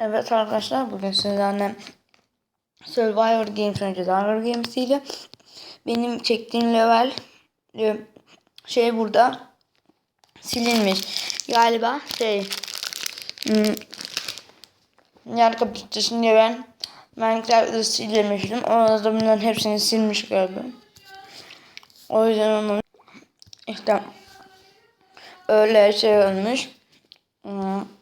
Evet arkadaşlar bugün sizlerle Survivor Games oynayacağız. Survivor Games ile benim çektiğim level e, şey burada silinmiş. Galiba şey hmm, yer kapasitesini diye ben Minecraft'ı silmiştim. Orada bunların hepsini silmiş gördüm. O yüzden onu işte öyle şey olmuş. Hmm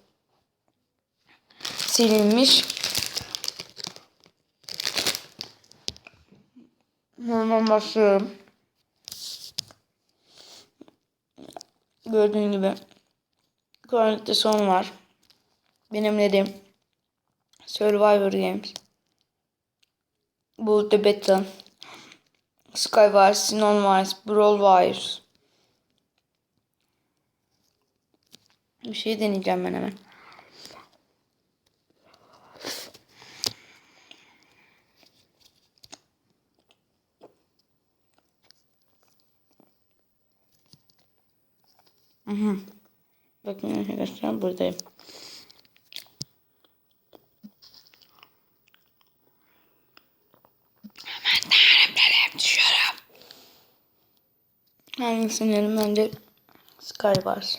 silinmiş. Başlıyorum. Gördüğün gibi Kronik'te son var. Benim dediğim Survivor Games. Bu The Battle. Skywars, Sinon Wars, Brawl Wars. Bir şey deneyeceğim ben hemen. Bakın arkadaşlar buradayım. Hemen derim düşüyorum. Hangisini derim bence Skywars.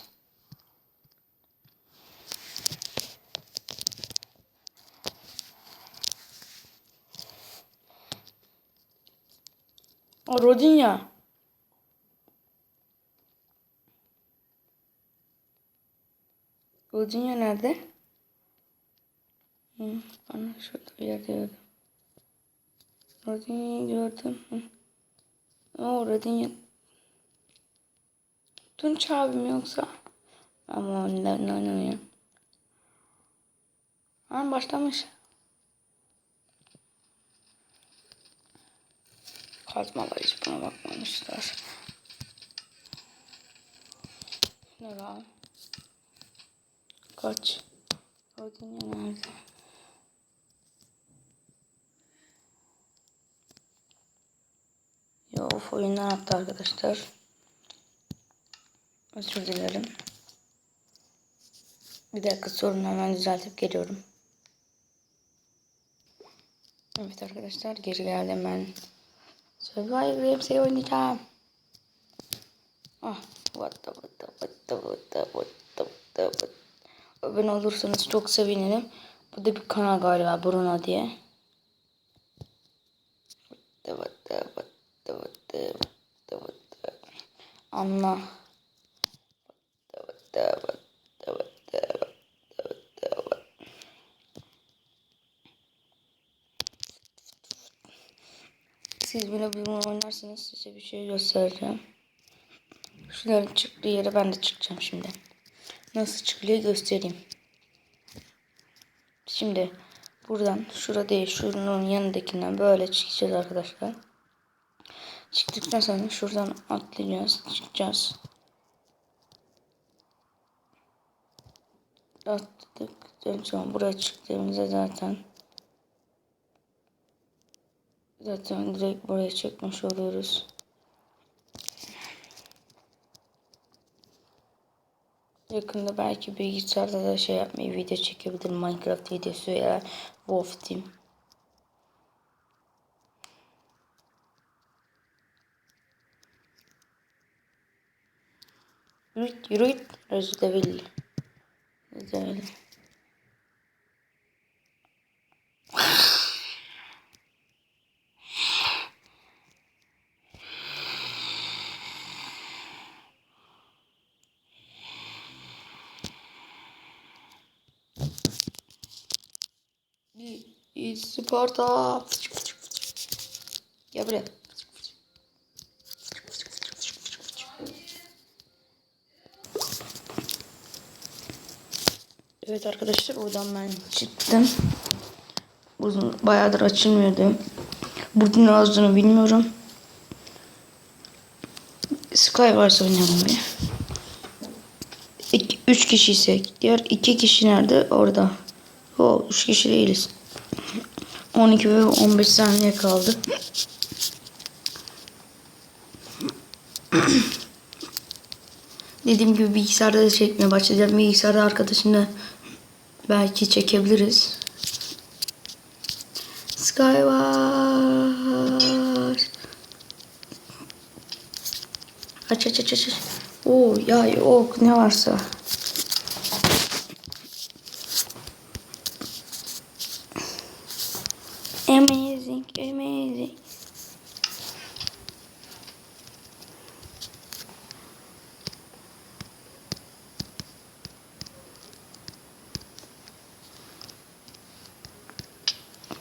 O Rodinya. Rodinya nerede? Hı, bana şurada bir yerde gördüm. Rodinya'yı gördüm. Hı. O Rodinya. Tunç abim yoksa? Ama ne ne Ha başlamış. Kazmalar hiç buna bakmamışlar. Ne lan? Kaç? Rodinya nerede? Ya of oyundan attı arkadaşlar. Özür dilerim. Bir dakika sorunu hemen düzeltip geliyorum. Evet arkadaşlar geri geldim ben. Survivor Games'i oynayacağım. Ah, what the what the what the what the what the what the what Abone olursanız çok sevinirim. Bu da bir kanal galiba Bruno diye. Anla. Siz bile bunu oynarsanız size bir şey göstereceğim. Şunların çıktığı yere ben de çıkacağım şimdi. Nasıl çıkılıyor göstereyim. Şimdi buradan şurada değil şunun yanındakinden böyle çıkacağız arkadaşlar. Çıktıktan sonra şuradan atlayacağız. Çıkacağız. Atladıktan sonra buraya çıktığımızda zaten zaten direkt buraya çekmiş oluyoruz. Yakında belki bilgisayarda da şey yapmayı video çekebilirim. Minecraft videosu ya Wolf Team. Yürü git, yürü git. Resident Evil. Resident Evil. Sparta. Gel buraya. Evet arkadaşlar buradan ben çıktım. Uzun bayağıdır açılmıyordu. Bugün ne yazdığını bilmiyorum. Skywars oynayalım bir. İki, üç kişiysek. Diğer iki kişi nerede? Orada. O üç kişi değiliz. 12 ve 15 saniye kaldı. Dediğim gibi bilgisayarda da çekmeye başlayacağım. Bilgisayarda arkadaşımla Belki çekebiliriz. Skywars. Aç aç aç aç. aç. Oo yay ok ne varsa.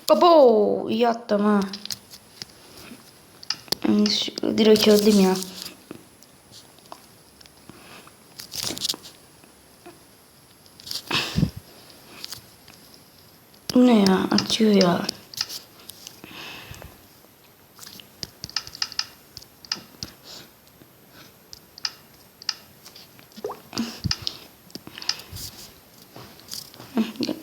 Abo iyi attım ha. Direkt öldüm ya. Ne ya? Atıyor ya. Hı, gel.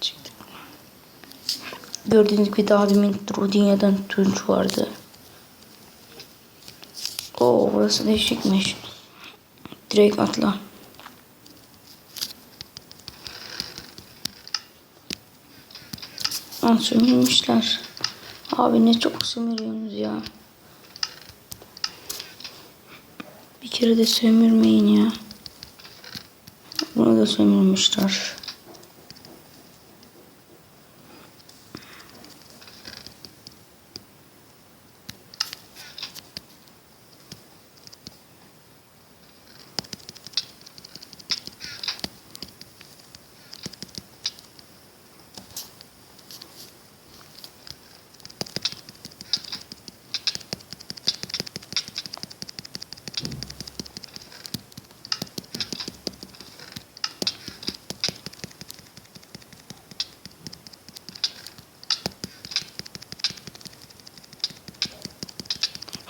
Çıktı. Gördüğünüz gibi daha demin Rodinya'dan Tunç vardı. Oo burası değişikmiş. Direkt atla. Aa, sömürmüşler. Abi ne çok sömürüyorsunuz ya. Bir kere de sömürmeyin ya. Bunu da sömürmüşler.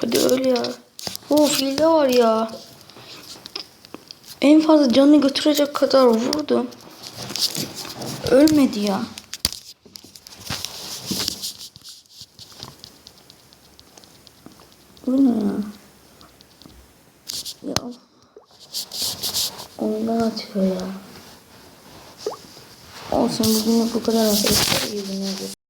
Hadi öl ya. Of hile var ya. En fazla canını götürecek kadar vurdum. Ölmedi ya. Bu ne ya? Ya. Ondan atıyor ya. Olsun bugün bu kadar arkadaşlar. İyi.